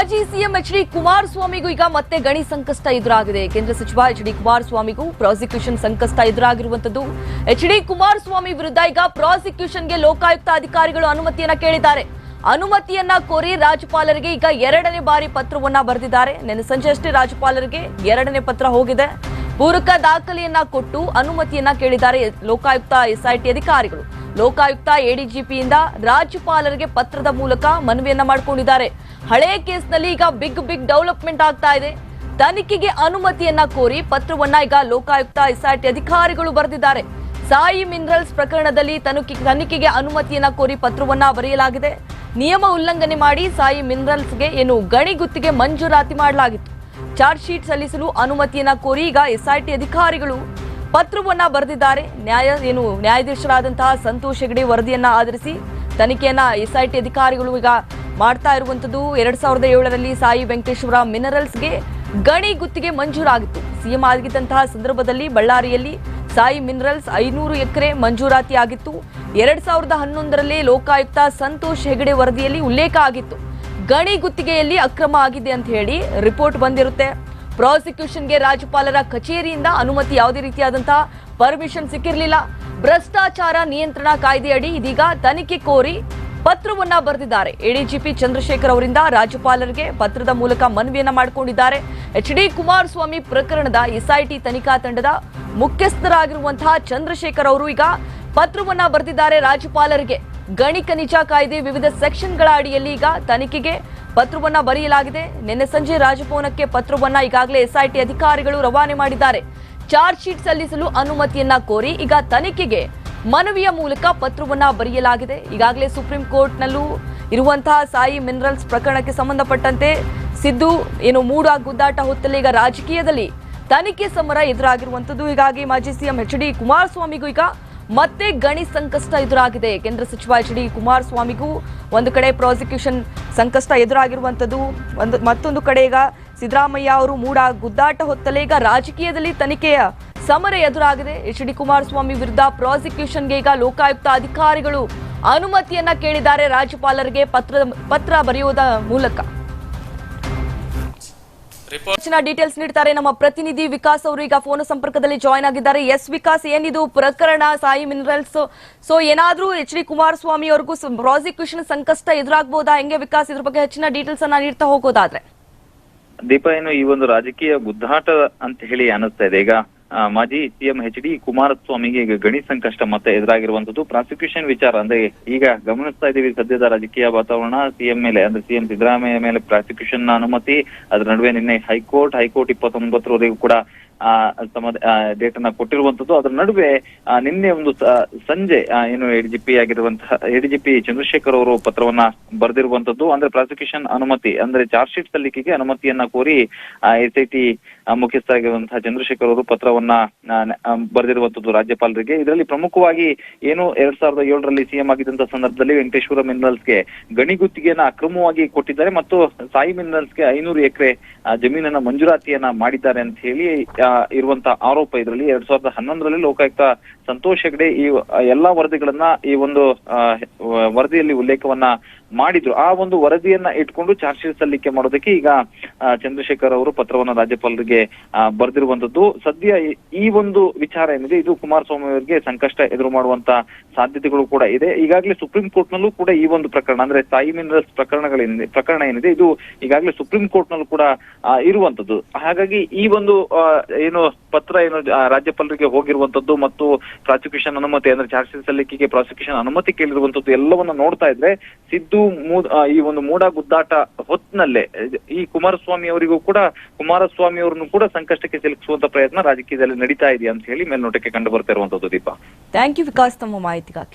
ಮಾಜಿ CM H D ಕುಮಾರಸ್ವಾಮಿಗೂ ಈಗ ಮತ್ತೆ ಗಣಿ ಸಂಕಷ್ಟ ಎದುರಾಗಿದೆ. ಕೇಂದ್ರ ಸಚಿವ ಎಚ್ ಡಿ ಕುಮಾರಸ್ವಾಮಿಗೂ ಪ್ರಾಸಿಕ್ಯೂಷನ್ ಸಂಕಷ್ಟ ಎದುರಾಗಿರುವಂತದ್ದು ಎಚ್ ಡಿ ಕುಮಾರಸ್ವಾಮಿ ವಿರುದ್ಧ ಈಗ ಪ್ರಾಸಿಕ್ಯೂಷನ್ಗೆ ಲೋಕಾಯುಕ್ತ ಅಧಿಕಾರಿಗಳು ಅನುಮತಿಯನ್ನ ಕೇಳಿದ್ದಾರೆ. ಅನುಮತಿಯನ್ನ ಕೋರಿ ರಾಜ್ಯಪಾಲರಿಗೆ ಈಗ ಎರಡನೇ ಬಾರಿ ಪತ್ರವನ್ನ ಬರೆದಿದ್ದಾರೆ. ನಿನ್ನೆ ಸಂಜೆ ಅಷ್ಟೇ ರಾಜ್ಯಪಾಲರಿಗೆ ಎರಡನೇ ಪತ್ರ ಹೋಗಿದೆ. ಪೂರಕ ದಾಖಲೆಯನ್ನ ಕೊಟ್ಟು ಅನುಮತಿಯನ್ನ ಕೇಳಿದ್ದಾರೆ ಲೋಕಾಯುಕ್ತ ಎಸ್ಐಟಿ ಅಧಿಕಾರಿಗಳು. ಲೋಕಾಯುಕ್ತ ಎಡಿಜಿಪಿಯಿಂದ ರಾಜ್ಯಪಾಲರಿಗೆ ಪತ್ರದ ಮೂಲಕ ಮನವಿಯನ್ನ ಮಾಡಿಕೊಂಡಿದ್ದಾರೆ. ಹಳೆ ಕೇಸ್ನಲ್ಲಿ ಈಗ ಬಿಗ್ ಬಿಗ್ ಡೆವಲಪ್ಮೆಂಟ್ ಆಗ್ತಾ ಇದೆ. ತನಿಖೆಗೆ ಅನುಮತಿಯನ್ನ ಕೋರಿ ಪತ್ರವನ್ನ ಈಗ ಲೋಕಾಯುಕ್ತ ಎಸ್ಐಟಿ ಅಧಿಕಾರಿಗಳು ಬರೆದಿದ್ದಾರೆ. ಸಾಯಿ ಮಿನರಲ್ಸ್ ಪ್ರಕರಣದಲ್ಲಿ ತನಿಖೆ ತನಿಖೆಗೆ ಅನುಮತಿಯನ್ನ ಕೋರಿ ಪತ್ರವನ್ನ ಬರೆಯಲಾಗಿದೆ. ನಿಯಮ ಉಲ್ಲಂಘನೆ ಮಾಡಿ ಸಾಯಿ ಮಿನರಲ್ಸ್ಗೆ ಏನು ಗಣಿ ಗುತ್ತಿಗೆ ಮಂಜೂರಾತಿ ಮಾಡಲಾಗಿತ್ತು. ಚಾರ್ಜ್ ಶೀಟ್ ಸಲ್ಲಿಸಲು ಅನುಮತಿಯನ್ನ ಕೋರಿ ಈಗ ಎಸ್ಐಟಿ ಅಧಿಕಾರಿಗಳು ಪತ್ರವನ್ನ ಬರೆದಿದ್ದಾರೆ. ನ್ಯಾಯ ಏನು ನ್ಯಾಯಾಧೀಶರಾದಂತಹ ಸಂತೋಷ್ ಹೆಗಡೆ ವರದಿಯನ್ನ ಆಧರಿಸಿ ತನಿಖೆಯನ್ನ ಎಸ್ಐಟಿ ಅಧಿಕಾರಿಗಳು ಈಗ ಮಾಡ್ತಾ ಇರುವಂತದ್ದು. ಎರಡ್ ಸಾವಿರದ ಏಳರಲ್ಲಿ ಸಾಯಿ ವೆಂಕಟೇಶ್ವರ ಮಿನರಲ್ಸ್ಗೆ ಗಣಿ ಗುತ್ತಿಗೆ ಮಂಜೂರಾಗಿತ್ತು. ಸಿಎಂ ಆಗಿದ್ದಂತಹ ಸಂದರ್ಭದಲ್ಲಿ ಬಳ್ಳಾರಿಯಲ್ಲಿ ಸಾಯಿ ಮಿನರಲ್ಸ್ ಐನೂರು ಎಕರೆ ಮಂಜೂರಾತಿ ಆಗಿತ್ತು ಎರಡ್ ಸಾವಿರದ ಹನ್ನೊಂದರಲ್ಲಿ ಲೋಕಾಯುಕ್ತ ಸಂತೋಷ್ ಹೆಗಡೆ ವರದಿಯಲ್ಲಿ ಉಲ್ಲೇಖ ಆಗಿತ್ತು. ಗಣಿ ಗುತ್ತಿಗೆಯಲ್ಲಿ ಅಕ್ರಮ ಆಗಿದೆ ಅಂತ ಹೇಳಿ ರಿಪೋರ್ಟ್ ಬಂದಿರುತ್ತೆ. ಪ್ರಾಸಿಕ್ಯೂಷನ್ಗೆ ರಾಜ್ಯಪಾಲರ ಕಚೇರಿಯಿಂದ ಅನುಮತಿ ಯಾವುದೇ ರೀತಿಯಾದಂತಹ ಪರ್ಮಿಷನ್ ಸಿಕ್ಕಿರಲಿಲ್ಲ. ಭ್ರಷ್ಟಾಚಾರ ನಿಯಂತ್ರಣ ಕಾಯ್ದೆಯಡಿ ಇದೀಗ ತನಿಖೆ ಕೋರಿ ಪತ್ರವನ್ನ ಬರೆದಿದ್ದಾರೆ. ಎಡಿಜಿಪಿ ಚಂದ್ರಶೇಖರ್ ಅವರಿಂದ ರಾಜ್ಯಪಾಲರಿಗೆ ಪತ್ರದ ಮೂಲಕ ಮನವಿಯನ್ನ ಮಾಡಿಕೊಂಡಿದ್ದಾರೆ. ಎಚ್ ಡಿ ಕುಮಾರಸ್ವಾಮಿ ಪ್ರಕರಣದ ಎಸ್ಐಟಿ ತನಿಖಾ ತಂಡದ ಮುಖ್ಯಸ್ಥರಾಗಿರುವಂತಹ ಚಂದ್ರಶೇಖರ್ ಅವರು ಈಗ ಪತ್ರವನ್ನ ಬರೆದಿದ್ದಾರೆ ರಾಜ್ಯಪಾಲರಿಗೆ. ಗಣಿ ಖನಿಜ ಕಾಯ್ದೆ ವಿವಿಧ ಸೆಕ್ಷನ್ಗಳ ಅಡಿಯಲ್ಲಿ ಈಗ ತನಿಖೆಗೆ ಪತ್ರವನ್ನ ಬರೆಯಲಾಗಿದೆ. ನಿನ್ನೆ ಸಂಜೆ ರಾಜಭವನಕ್ಕೆ ಪತ್ರವನ್ನ ಈಗಾಗಲೇ ಎಸ್ಐಟಿ ಅಧಿಕಾರಿಗಳು ರವಾನೆ ಮಾಡಿದ್ದಾರೆ. ಚಾರ್ಜ್ ಶೀಟ್ ಸಲ್ಲಿಸಲು ಅನುಮತಿಯನ್ನ ಕೋರಿ ಈಗ ತನಿಖೆಗೆ ಮನವಿಯ ಮೂಲಕ ಪತ್ರವನ್ನ ಬರೆಯಲಾಗಿದೆ. ಈಗಾಗಲೇ ಸುಪ್ರೀಂ ಕೋರ್ಟ್ನಲ್ಲೂ ಇರುವಂತಹ ಸಾಯಿ ಮಿನರಲ್ಸ್ ಪ್ರಕರಣಕ್ಕೆ ಸಂಬಂಧಪಟ್ಟಂತೆ ಸಿದ್ದು ಏನು ಮೂಡ ಗುದ್ದಾಟ ಹೊತ್ತಲ್ಲಿ ಈಗ ರಾಜಕೀಯದಲ್ಲಿ ತನಿಖೆ ಸಮರ ಎದುರಾಗಿರುವಂಥದ್ದು. ಹೀಗಾಗಿ ಮಾಜಿ ಸಿಎಂ ಎಚ್ ಡಿ ಕುಮಾರಸ್ವಾಮಿಗೂ ಈಗ ಮತ್ತೆ ಗಣಿ ಸಂಕಷ್ಟ ಎದುರಾಗಿದೆ. ಕೇಂದ್ರ ಸಚಿವ ಎಚ್ ಡಿ ಕುಮಾರಸ್ವಾಮಿಗೂ ಒಂದು ಕಡೆ ಪ್ರಾಸಿಕ್ಯೂಷನ್ ಸಂಕಷ್ಟ ಎದುರಾಗಿರುವಂಥದ್ದು, ಒಂದು ಮತ್ತೊಂದು ಕಡೆ ಈಗ ಸಿದ್ದರಾಮಯ್ಯ ಅವರು ಮೂಡ ಗುದ್ದಾಟ ಹೊತ್ತಲೇ ಈಗ ರಾಜಕೀಯದಲ್ಲಿ ತನಿಖೆಯ ಸಮರ ಎದುರಾಗಿದೆ. ಎಚ್ ಡಿ ಕುಮಾರಸ್ವಾಮಿ ವಿರುದ್ಧ ಪ್ರಾಸಿಕ್ಯೂಷನ್ಗೆ ಈಗ ಲೋಕಾಯುಕ್ತ ಅಧಿಕಾರಿಗಳು ಅನುಮತಿಯನ್ನ ಕೇಳಿದ್ದಾರೆ. ರಾಜ್ಯಪಾಲರಿಗೆ ಪತ್ರ ಪತ್ರ ಬರೆಯುವುದ ಮೂಲಕ. ಹೆಚ್ಚಿನ ಡೀಟೇಲ್ಸ್ ನೀಡ್ತಾರೆ ನಮ್ಮ ಪ್ರತಿನಿಧಿ ವಿಕಾಸ್ ಅವರು. ಈಗ ಫೋನ್ ಸಂಪರ್ಕದಲ್ಲಿ ಜಾಯ್ನ್ ಆಗಿದ್ದಾರೆ. ಎಸ್ ವಿಕಾಸ್ ಏನಿದು ಪ್ರಕರಣ? ಸಾಯಿ ಮಿನರಲ್ಸ್ ಸೊ ಏನಾದರೂ ಎಚ್ ಡಿ ಕುಮಾರಸ್ವಾಮಿ ಅವ್ರಿಗೂ ಪ್ರಾಸಿಕ್ಯೂಷನ್ ಸಂಕಷ್ಟ ಎದುರಾಗಬಹುದಾ ಹೆಂಗೆ ವಿಕಾಸ್ ಇದ್ರ ಬಗ್ಗೆ ಹೆಚ್ಚಿನ ಡೀಟೇಲ್ಸ್ ಅನ್ನ ನೀಡ್ತಾ ಹೋಗೋದಾದ್ರೆ? ದೀಪ ಏನು ಈ ಒಂದು ರಾಜಕೀಯ ಗುದ್ದಾಟ ಅಂತ ಹೇಳಿ ಅನಿಸ್ತಾ ಇದೆ. ಈಗ ಮಾಜಿ ಸಿಎಂ ಎಚ್ ಡಿ ಕುಮಾರಸ್ವಾಮಿಗೆ ಈಗ ಗಣಿ ಸಂಕಷ್ಟ ಮತ್ತೆ ಎದುರಾಗಿರುವಂತದ್ದು ಪ್ರಾಸಿಕ್ಯೂಷನ್ ವಿಚಾರ, ಅಂದ್ರೆ ಈಗ ಗಮನಿಸ್ತಾ ಇದ್ದೀವಿ ಸದ್ಯದ ರಾಜಕೀಯ ವಾತಾವರಣ. ಸಿಎಂ ಮೇಲೆ, ಅಂದ್ರೆ ಸಿಎಂ ಸಿದ್ದರಾಮಯ್ಯ ಮೇಲೆ ಪ್ರಾಸಿಕ್ಯೂಷನ್ ಅನುಮತಿ. ಅದ್ರ ನಡುವೆ ನಿನ್ನೆ ಹೈಕೋರ್ಟ್ ಹೈಕೋರ್ಟ್ ಇಪ್ಪತ್ತೊಂಬತ್ತರವರೆಗೂ ಕೂಡ ತಮ್ಮ ಡೇಟ್ ಅನ್ನ ಕೊಟ್ಟಿರುವಂತದ್ದು. ಅದರ ನಡುವೆ ನಿನ್ನೆ ಒಂದು ಸಂಜೆ ಏನು ಎಡಿಜಿಪಿ ಆಗಿರುವಂತಹ ಎಡಿಜಿಪಿ ಚಂದ್ರಶೇಖರ್ ಅವರು ಪತ್ರವನ್ನ ಬರೆದಿರುವಂತದ್ದು. ಅಂದ್ರೆ ಪ್ರಾಸಿಕ್ಯೂಷನ್ ಅನುಮತಿ, ಅಂದ್ರೆ ಚಾರ್ಜ್ ಶೀಟ್ ಸಲ್ಲಿಕೆಗೆ ಅನುಮತಿಯನ್ನ ಕೋರಿ ಎಸ್ ಐ ಟಿ ಮುಖ್ಯಸ್ಥರಾಗಿರುವಂತಹ ಚಂದ್ರಶೇಖರ್ ಅವರು ಪತ್ರವನ್ನ ಬರೆದಿರುವಂತದ್ದು ರಾಜ್ಯಪಾಲರಿಗೆ. ಇದರಲ್ಲಿ ಪ್ರಮುಖವಾಗಿ ಏನು ಎರಡ್ ಸಾವಿರದ ಏಳರಲ್ಲಿ ಸಿಎಂ ಆಗಿದ್ದಂತಹ ಸಂದರ್ಭದಲ್ಲಿ ವೆಂಕಟೇಶ್ವರ ಮಿನರಲ್ಸ್ಗೆ ಗಣಿ ಗುತ್ತಿಗೆಯನ್ನ ಅಕ್ರಮವಾಗಿ ಕೊಟ್ಟಿದ್ದಾರೆ. ಮತ್ತು ಸಾಯಿ ಮಿನರಲ್ಸ್ಗೆ ಐನೂರು ಎಕರೆ ಜಮೀನನ್ನ ಮಂಜೂರಾತಿಯನ್ನ ಮಾಡಿದ್ದಾರೆ ಅಂತ ಹೇಳಿ ಇರುವಂತ ಆರೋಪ ಇದರಲ್ಲಿ ಎರಡ್ ಸಾವಿರದ ಹನ್ನೊಂದರಲ್ಲಿ ಲೋಕಾಯುಕ್ತ ಸಂತೋಷ್ ಹೆಗ್ಡೆ ಈ ಎಲ್ಲಾ ವರದಿಗಳನ್ನ ಈ ಒಂದು ವರದಿಯಲ್ಲಿ ಉಲ್ಲೇಖವನ್ನ ಮಾಡಿದ್ರು. ಆ ಒಂದು ವರದಿಯನ್ನ ಇಟ್ಕೊಂಡು ಚಾರ್ಜ್ ಶೀಟ್ ಸಲ್ಲಿಕೆ ಮಾಡೋದಕ್ಕೆ ಈಗ ಚಂದ್ರಶೇಖರ್ ಅವರು ಪತ್ರವನ್ನ ರಾಜ್ಯಪಾಲರಿಗೆ ಬರೆದಿರುವಂತದ್ದು ಸದ್ಯ ಈ- ಒಂದು ವಿಚಾರ ಏನಿದೆ, ಇದು ಕುಮಾರಸ್ವಾಮಿ ಅವರಿಗೆ ಸಂಕಷ್ಟ ಎದುರು ಮಾಡುವಂತ ಸಾಧ್ಯತೆಗಳು ಕೂಡ ಇದೆ. ಈಗಾಗಲೇ ಸುಪ್ರೀಂ ಕೋರ್ಟ್ ನಲ್ಲೂ ಕೂಡ ಈ ಒಂದು ಪ್ರಕರಣ, ಅಂದ್ರೆ ಸಾಯಿ ಮಿನರಲ್ಸ್ ಪ್ರಕರಣಗಳೇನಿದೆ ಪ್ರಕರಣ ಏನಿದೆ, ಇದು ಈಗಾಗಲೇ ಸುಪ್ರೀಂ ಕೋರ್ಟ್ ನಲ್ಲೂ ಕೂಡ ಇರುವಂತದ್ದು ಹಾಗಾಗಿ ಈ ಒಂದು ಏನು ಪತ್ರ ಏನು ರಾಜ್ಯಪಾಲರಿಗೆ ಹೋಗಿರುವಂತದ್ದು ಮತ್ತು ಪ್ರಾಸಿಕ್ಯೂಷನ್ ಅನುಮತಿ, ಅಂದ್ರೆ ಚಾರ್ಜ್ ಶೀಟ್ ಸಲ್ಲಿಕೆಗೆ ಪ್ರಾಸಿಕ್ಯೂಷನ್ ಅನುಮತಿ ಕೇಳಿರುವಂತದ್ದು ಎಲ್ಲವನ್ನ ನೋಡ್ತಾ ಇದ್ರೆ, ಸಿದ್ದು ಈ ಒಂದು ಮೂಡ ಗುದ್ದಾಟ ಹೊತ್ನಲ್ಲೇ ಈ ಕುಮಾರಸ್ವಾಮಿ ಅವರಿಗೂ ಕೂಡ, ಕುಮಾರಸ್ವಾಮಿ ಅವರನ್ನು ಕೂಡ ಸಂಕಷ್ಟಕ್ಕೆ ಸಿಲುಕಿಸುವಂತ ಪ್ರಯತ್ನ ರಾಜಕೀಯದಲ್ಲಿ ನಡೀತಾ ಇದೆ ಅಂತ ಹೇಳಿ ಮೇಲ್ನೋಟಕ್ಕೆ ಕಂಡು ಬರ್ತಾ ಇರುವಂತದ್ದು ದೀಪ. ಥ್ಯಾಂಕ್ ಯು ವಿಕಾಸ್ ತಮ್ಮ ಮಾಹಿತಿಗಾಗಿ.